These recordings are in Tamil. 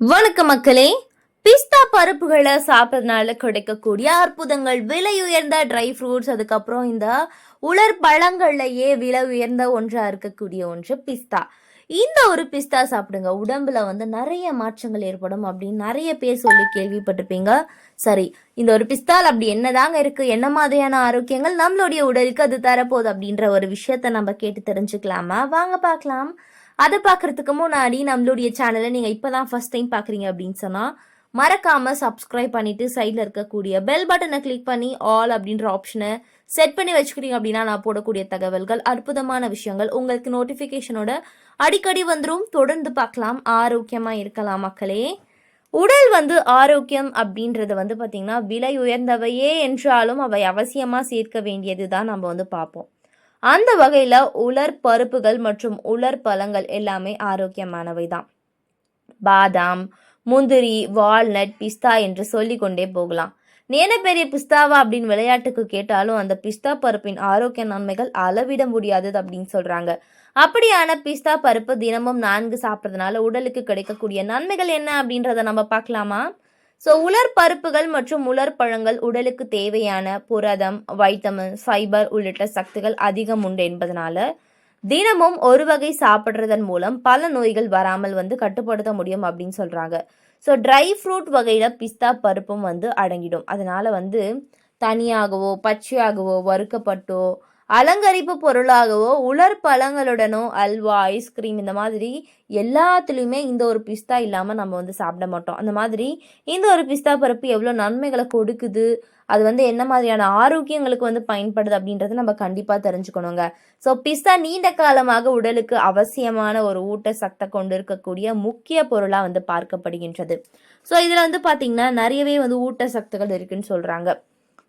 வணக்கம் மக்களே. பிஸ்தா பருப்புகளை சாப்பிட்றதுனால கிடைக்கக்கூடிய அற்புதங்கள் விலை உயர்ந்த ட்ரை ஃப்ரூட்ஸ் அதுக்கப்புறம் இந்த உலர் பழங்கள்லையே விலை உயர்ந்த ஒன்றாக இருக்கக்கூடிய ஒன்று பிஸ்தா. இந்த ஒரு பிஸ்தா சாப்பிடுங்க. உடம்புல வந்து நிறைய மாற்றங்கள் ஏற்படும் அப்படின்னு நிறைய பேர் சொல்லி கேள்விப்பட்டிருப்பீங்க. சரி இந்த ஒரு பிஸ்தால் அப்படி என்னதாங்க இருக்கு? என்ன மாதிரியான ஆரோக்கியங்கள் நம்மளுடைய உடலுக்கு அது தரப்போகுது அப்படின்ற ஒரு விஷயத்த நம்ம கேட்டு தெரிஞ்சுக்கலாமா? வாங்க பார்க்கலாம். அதை பார்க்கறதுக்கு முன்னாடி நம்மளுடைய சேனலை நீங்கள் இப்போ தான் ஃபஸ்ட் டைம் பார்க்குறீங்க அப்படின்னு சொன்னால் மறக்காமல் சப்ஸ்கிரைப் பண்ணிவிட்டு சைடில் இருக்கக்கூடிய பெல் பட்டனை கிளிக் பண்ணி ஆல் அப்படின்ற ஆப்ஷனை செட் பண்ணி வச்சுக்கிறீங்க அப்படின்னா நான் போடக்கூடிய தகவல்கள் அற்புதமான விஷயங்கள் உங்களுக்கு நோட்டிஃபிகேஷனோட அடிக்கடி வந்துடும் தொடர்ந்து பார்க்கலாம். ஆரோக்கியமாக இருக்கலாம் மக்களே. உடல் வந்து ஆரோக்கியம் அப்படின்றது வந்து பார்த்திங்கன்னா விலை உயர்ந்தவையே என்றாலும் அவை அவசியமாக சேர்க்க வேண்டியது தான் நம்ம வந்து பார்ப்போம். அந்த வகையில் உலர் பருப்புகள் மற்றும் உலர் பழங்கள் எல்லாமே ஆரோக்கியமானவை தான் பாதாம் முந்திரி வால்நட் பிஸ்தா என்று சொல்லிக்கொண்டே போகலாம். நேன பெரிய பிஸ்தாவா அப்படின்னு விளையாட்டுக்கு கேட்டாலும் அந்த பிஸ்தா பருப்பின் ஆரோக்கிய நன்மைகள் அளவிட முடியாதது அப்படின்னு சொல்றாங்க. அப்படியான பிஸ்தா பருப்பு தினமும் நான்கு சாப்பிட்றதுனால உடலுக்கு கிடைக்கக்கூடிய நன்மைகள் என்ன அப்படின்றத நம்ம பார்க்கலாமா? ஸோ உலர் பருப்புகள் மற்றும் உலர் பழங்கள் உடலுக்கு தேவையான புரதம் வைட்டமின் ஃபைபர் உள்ளிட்ட சக்திகள் அதிகம் உண்டு என்பதனால தினமும் ஒரு வகை சாப்பிட்றதன் மூலம் பல நோய்கள் வராமல் வந்து கட்டுப்படுத்த முடியும் அப்படின்னு சொல்கிறாங்க ஸோ ட்ரை ஃப்ரூட் வகையில் பிஸ்தா பருப்பும் வந்து அடங்கிடும். அதனால் வந்து தனியாகவோ பச்சையாகவோ வறுக்கப்பட்டோ அலங்கரிப்பு பொருளாகவோ உலர் பழங்களுடனோ அல்வா ஐஸ்கிரீம் இந்த மாதிரி எல்லாத்துலேயுமே இந்த ஒரு பிஸ்தா இல்லாமல் நம்ம வந்து சாப்பிட மாட்டோம். அந்த மாதிரி இந்த ஒரு பிஸ்தா பருப்பு எவ்வளோ நன்மைகளை கொடுக்குது அது வந்து என்ன மாதிரியான ஆரோக்கியங்களுக்கு வந்து பயன்படுது அப்படின்றத நம்ம கண்டிப்பாக தெரிஞ்சுக்கணுங்க. ஸோ பிஸ்தா நீண்ட காலமாக உடலுக்கு அவசியமான ஒரு ஊட்ட சத்தை கொண்டு இருக்கக்கூடிய முக்கிய பொருளாக வந்து பார்க்கப்படுகின்றது. ஸோ இதில் வந்து பார்த்திங்கன்னா நிறையவே வந்து ஊட்ட சத்துகள் இருக்குன்னு சொல்கிறாங்க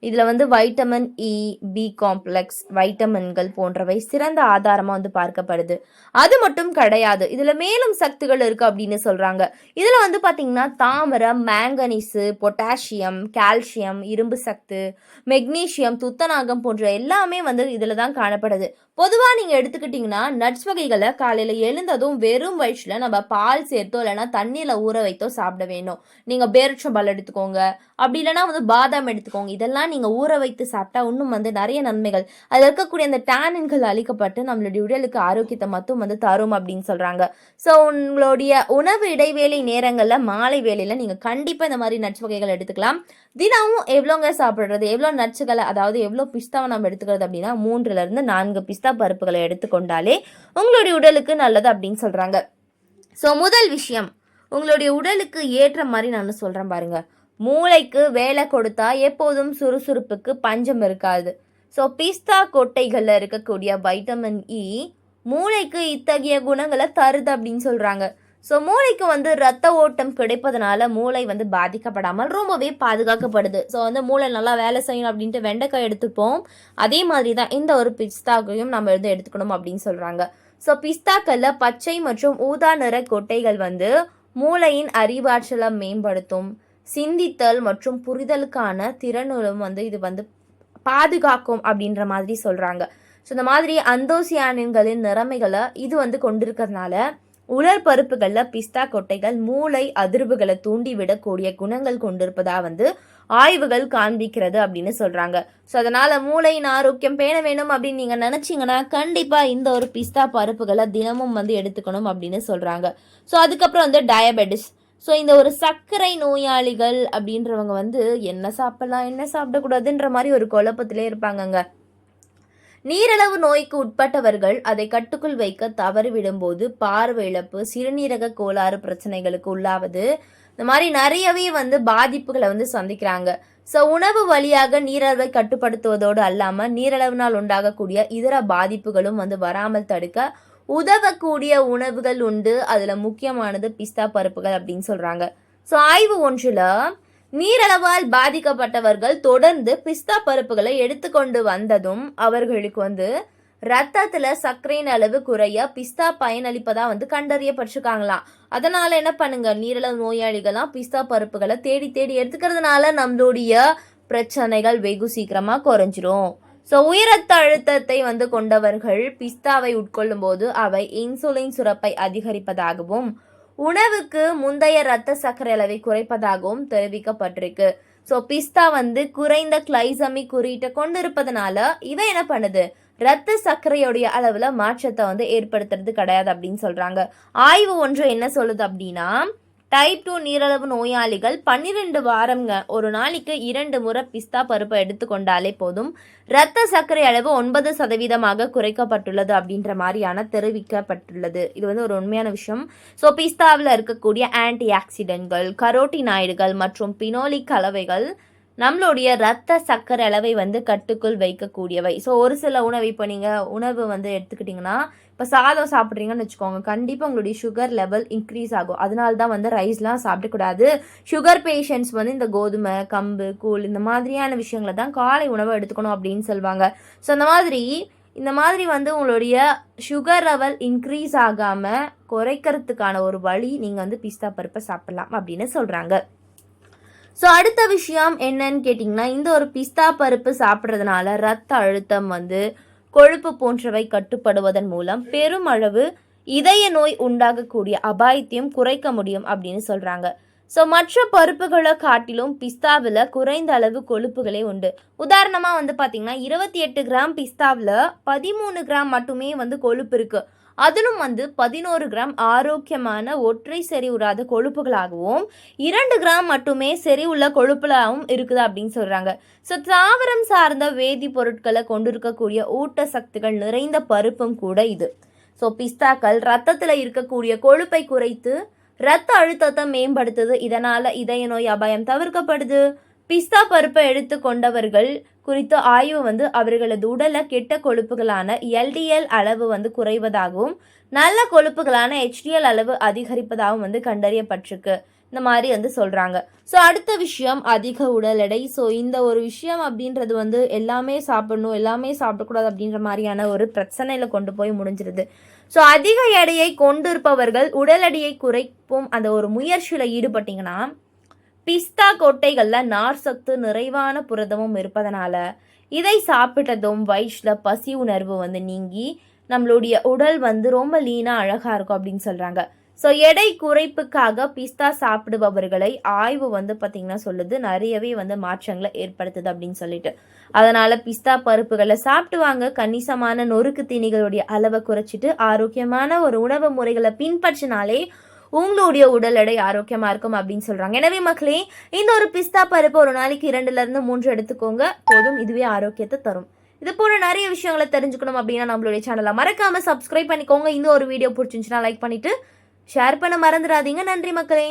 இதில் வந்து வைட்டமின் இ பி காம்ப்ளெக்ஸ் வைட்டமின்கள் போன்றவை சிறந்த ஆதாரமாக வந்து பார்க்கப்படுது. அது மட்டும் கிடையாது இதில் மேலும் சக்திகள் இருக்குது அப்படின்னு சொல்கிறாங்க இதில் வந்து பார்த்திங்கன்னா தாமரம் மேங்கனீஸு பொட்டாசியம் கால்சியம் இரும்பு சத்து மெக்னீசியம் துத்தநாகம் போன்ற எல்லாமே வந்து இதில் தான் காணப்படுது. பொதுவாக நீங்கள் எடுத்துக்கிட்டிங்கன்னா நட்ஸ் வகைகளை காலையில் எழுந்ததும் வெறும் வயிற்றில் நம்ம பால் சேர்த்தோ இல்லைன்னா தண்ணியில் ஊற வைத்தோ சாப்பிட வேணும். நீங்கள் பேரிச்சம்பழம் எடுத்துக்கோங்க. அப்படி இல்லைன்னா வந்து பாதாம் எடுத்துக்கோங்க. இதெல்லாம் நீங்கள் ஊற வைத்து சாப்பிட்டா இன்னும் வந்து நிறைய நன்மைகள். அதில் இருக்கக்கூடிய அந்த டேனின்கள் அழிக்கப்பட்டு நம்மளுடைய உடலுக்கு ஆரோக்கியத்தை மட்டும் வந்து தரும் அப்படின்னு சொல்கிறாங்க ஸோ உங்களுடைய உணவு இடைவேளை நேரங்களில் மாலை வேளையில் நீங்கள் கண்டிப்பாக இந்த மாதிரி நட்ஸ் வகைகள் எடுத்துக்கலாம். தினமும் எவ்வளோங்க சாப்பிட்றது? எவ்வளோ நட்ஸுகளை அதாவது எவ்வளோ பிஸ்தாவை நம்ம எடுத்துக்கிறது அப்படின்னா மூன்றுலேருந்து நான்கு பிஸ்தா பிஸ்தா பருப்புகளை எடுத்துக்கொண்டாலே உங்களுடைய உடலுக்கு நல்லது அப்படின்னு சொல்கிறாங்க ஸோ முதல் விஷயம் உங்களுடைய உடலுக்கு ஏற்ற மாதிரி நான் சொல்கிறேன் பாருங்க. மூளைக்கு வேலை கொடுத்தா எப்போதும் சுறுசுறுப்புக்கு பஞ்சம் இருக்காது. ஸோ பிஸ்தா கொட்டைகளில் இருக்கக்கூடிய வைட்டமின் இ e மூளைக்கு இத்தகைய குணங்களை தருது அப்படின்னு சொல்கிறாங்க ஸோ மூளைக்கு வந்து ரத்த ஓட்டம் கிடைப்பதனால மூளை வந்து பாதிக்கப்படாமல் ரொம்பவே பாதுகாக்கப்படுது. ஸோ வந்து மூளை நல்லா வேலை செய்யணும் அப்படின்ட்டு வெண்டைக்காய் எடுத்துப்போம். அதே மாதிரி தான் இந்த ஒரு பிஸ்தாக்கையும் நம்ம வந்து எடுத்துக்கணும் அப்படின்னு சொல்கிறாங்க ஸோ பிஸ்தாக்களில் பச்சை மற்றும் ஊதா நிற கொட்டைகள் வந்து மூளையின் அறிவாற்றலை மேம்படுத்தும் சிந்தித்தல் மற்றும் புரிதலுக்கான திறனும் வந்து இது வந்து பாதுகாக்கும் அப்படின்ற மாதிரி சொல்கிறாங்க ஸோ இந்த மாதிரி அந்தோசியானின்களின் நிறமைகளை இது வந்து கொண்டிருக்கிறதுனால உலர் பருப்புகளில் பிஸ்தா கொட்டைகள் மூளை அதிர்வுகளை தூண்டிவிடக்கூடிய குணங்கள் கொண்டிருப்பதா வந்து ஆய்வுகள் காண்பிக்கிறது அப்படின்னு சொல்கிறாங்க ஸோ அதனால் மூளையின் ஆரோக்கியம் பேண வேணும் அப்படின்னு நீங்கள் நினச்சிங்கன்னா கண்டிப்பாக இந்த ஒரு பிஸ்தா பருப்புகளை தினமும் வந்து எடுத்துக்கணும் அப்படின்னு சொல்கிறாங்க ஸோ அதுக்கப்புறம் வந்து டயபெட்டிஸ் ஸோ இந்த ஒரு சர்க்கரை நோயாளிகள் அப்படின்றவங்க வந்து என்ன சாப்பிடலாம் என்ன சாப்பிடக்கூடாதுன்ற மாதிரி ஒரு குழப்பத்திலே இருப்பாங்கங்க. நீரிழவு நோய்க்கு உட்பட்டவர்கள் அதை கட்டுக்குள் வைக்க தவறிவிடும்போது பார்வை இழப்பு சிறுநீரக கோளாறு பிரச்சனைகளுக்கு உள்ளாவது. இந்த மாதிரி நிறையவே வந்து பாதிப்புகளை வந்து சந்திக்கிறாங்க. ஸோ உணவு வழியாக நீரளவை கட்டுப்படுத்துவதோடு அல்லாமல் நீரளவினால் உண்டாகக்கூடிய இதர பாதிப்புகளும் வந்து வராமல் தடுக்க உதவக்கூடிய உணவுகள் உண்டு. அதில் முக்கியமானது பிஸ்தா பருப்புகள் அப்படின்னு சொல்கிறாங்க ஸோ ஆய்வு ஒன்றில் நீரளவால் பாதிக்கப்பட்டவர்கள் தொடர்ந்து பிஸ்தா பருப்புகளை எடுத்துக்கொண்டு வந்ததும் அவர்களுக்கு வந்து ரத்தத்தில் சர்க்கரையின் அளவு குறைய பிஸ்தா பயனளிப்பதாக வந்து கண்டறியப்பட்டிருக்காங்களாம் அதனால் என்ன பண்ணுங்க நீரளவு நோயாளிகள்லாம் பிஸ்தா பருப்புகளை தேடி தேடி எடுத்துக்கிறதுனால நம்மளுடைய பிரச்சனைகள் வெகு சீக்கிரமாக குறைஞ்சிரும். ஸோ உயரத்த அழுத்தத்தை வந்து கொண்டவர்கள் பிஸ்தாவை உட்கொள்ளும் போது அவை இன்சுலின் சுரப்பை அதிகரிப்பதாகவும் உணவுக்கு முந்தைய இரத்த சர்க்கரை அளவை குறைப்பதாகவும் தெரிவிக்கப்பட்டிருக்கு. ஸோ பிஸ்தா வந்து குறைந்த கிளைசமி குறியீட்டை கொண்டிருப்பதனால இவை என்ன பண்ணுது? இரத்த சர்க்கரையுடைய அளவில் மாற்றத்தை வந்து ஏற்படுத்துறது கிடையாது அப்படின்னு சொல்கிறாங்க ஆய்வு ஒன்று என்ன சொல்லுது அப்படின்னா டைப் டூ நீரிழிவு நோயாளிகள் பன்னிரெண்டு வாரம்ங்க ஒரு நாளைக்கு இரண்டு முறை பிஸ்தா பருப்பை எடுத்துக்கொண்டாலே போதும். இரத்த சர்க்கரை அளவு ஒன்பது சதவீதமாக குறைக்கப்பட்டுள்ளது அப்படின்ற மாதிரியான தெரிவிக்கப்பட்டுள்ளது. இது வந்து ஒரு உண்மையான விஷயம். ஸோ பிஸ்தாவில் இருக்கக்கூடிய ஆன்டி ஆக்சிடென்ட்கள் கரோட்டினாய்டுகள் மற்றும் பினோலிக் கலவைகள் நம்மளுடைய ரத்த சர்க்கரை அளவை வந்து கட்டுக்குள் வைக்கக்கூடியவை. ஸோ ஒரு சில உணவு இப்போ நீங்கள் உணவு வந்து எடுத்துக்கிட்டிங்கன்னா இப்போ சாதம் சாப்பிட்றீங்கன்னு வச்சுக்கோங்க கண்டிப்பாக உங்களுடைய சுகர் லெவல் இன்க்ரீஸ் ஆகும். அதனால தான் வந்து ரைஸ்லாம் சாப்பிடக்கூடாது. சுகர் பேஷண்ட்ஸ் வந்து இந்த கோதுமை கம்பு கூழ் இந்த மாதிரியான விஷயங்களை தான் காலை உணவை எடுத்துக்கணும் அப்படின்னு சொல்லுவாங்க ஸோ அந்த மாதிரி இந்த மாதிரி வந்து உங்களுடைய சுகர் லெவல் இன்க்ரீஸ் ஆகாமல் குறைக்கிறதுக்கான ஒரு வழி நீங்கள் வந்து பிஸ்தா பருப்பை சாப்பிட்லாம் அப்படின்னு சொல்கிறாங்க ஸோ அடுத்த விஷயம் என்னன்னு கேட்டிங்கன்னா இந்த ஒரு பிஸ்தா பருப்பு சாப்பிட்றதுனால ரத்த அழுத்தம் வந்து கொழுப்பு போன்றவை கட்டுப்படுவதன் மூலம் பெருமளவு இதய நோய் உண்டாகக்கூடிய அபாயத்தையும் குறைக்க முடியும் அப்படின்னு சொல்கிறாங்க ஸோ மற்ற பருப்புகளை காட்டிலும் பிஸ்தாவில் குறைந்த அளவு கொழுப்புகளே உண்டு. உதாரணமாக வந்து பார்த்திங்கன்னா இருபத்தி எட்டு கிராம் பிஸ்தாவில் பதிமூணு கிராம் மட்டுமே வந்து கொழுப்பு இருக்குது அதிலும் வந்து பதினோரு கிராம் ஆரோக்கியமான ஒற்றை செறிவுறாத கொழுப்புகளாகவும் இரண்டு கிராம் மட்டுமே செறிவுள்ள கொழுப்புலாகவும் இருக்குது அப்படின்னு சொல்கிறாங்க ஸோ தாவரம் சார்ந்த வேதிப்பொருட்களை கொண்டிருக்கக்கூடிய ஊட்டசக்திகள் நிறைந்த பருப்பும் கூட இது. ஸோ பிஸ்தாக்கள் ரத்தத்தில் இருக்கக்கூடிய கொழுப்பை குறைத்து ரத்த அழுத்தத்தை மேம்படுத்துது. இதனால் இதய நோய் அபாயம் தவிர்க்கப்படுது. பிஸ்தா பருப்பை எடுத்து கொண்டவர்கள் குறித்த ஆய்வு வந்து அவர்களது உடலை கெட்ட கொழுப்புகளான எல்டிஎல் அளவு வந்து குறைவதாகவும் நல்ல கொழுப்புகளான ஹெச்டிஎல் அளவு அதிகரிப்பதாகவும் வந்து கண்டறியப்பட்டிருக்கு. இந்த மாதிரி வந்து சொல்கிறாங்க ஸோ அடுத்த விஷயம் அதிக உடல் எடை. ஸோ இந்த ஒரு விஷயம் அப்படின்றது வந்து எல்லாமே சாப்பிடணும் எல்லாமே சாப்பிடக்கூடாது அப்படின்ற மாதிரியான ஒரு பிரச்சனையில் கொண்டு போய் முடிஞ்சிருது. ஸோ அதிக எடையை கொண்டிருப்பவர்கள் உடல் எடையை குறைப்பும் அந்த ஒரு முயற்சியில் ஈடுபட்டிங்கன்னா பிஸ்தா கொட்டைகளில் நார் சத்து நிறைவான புரதமும் இருப்பதனால இதை சாப்பிட்டதும் வயிற்றில் பசி உணர்வு வந்து நீங்கி நம்மளுடைய உடல் வந்து ரொம்ப லீனாக அழகாக இருக்கும் அப்படின்னு சொல்கிறாங்க ஸோ எடை குறைப்புக்காக பிஸ்தா சாப்பிடுபவர்களை ஆய்வு வந்து பார்த்திங்கன்னா சொல்லுது. நிறையவே வந்து மாற்றங்களை ஏற்படுத்துது அப்படின்னு சொல்லிட்டு. அதனால் பிஸ்தா பருப்புகளை சாப்பிட்டு வாங்க கணிசமான நொறுக்கு தீனிகளுடைய அளவை குறைச்சிட்டு ஆரோக்கியமான ஒரு உணவு முறைகளை பின்பற்றினாலே உங்களுடைய உடல் எடை ஆரோக்கியமாக இருக்கும் அப்படின்னு சொல்கிறாங்க எனவே மக்களே இந்த ஒரு பிஸ்தா பருப்பு ஒரு நாளைக்கு இரண்டுலேருந்து மூன்று எடுத்துக்கோங்க. போதும் இதுவே ஆரோக்கியத்தை தரும். இது போல நிறைய விஷயங்களை தெரிஞ்சுக்கணும் அப்படின்னா நம்மளுடைய சேனலை மறக்காம சப்ஸ்கிரைப் பண்ணிக்கோங்க. இந்த ஒரு வீடியோ பிடிச்சிருந்துச்சுன்னா லைக் பண்ணிட்டு ஷேர் பண்ண மறந்துடாதீங்க. நன்றி மக்களே.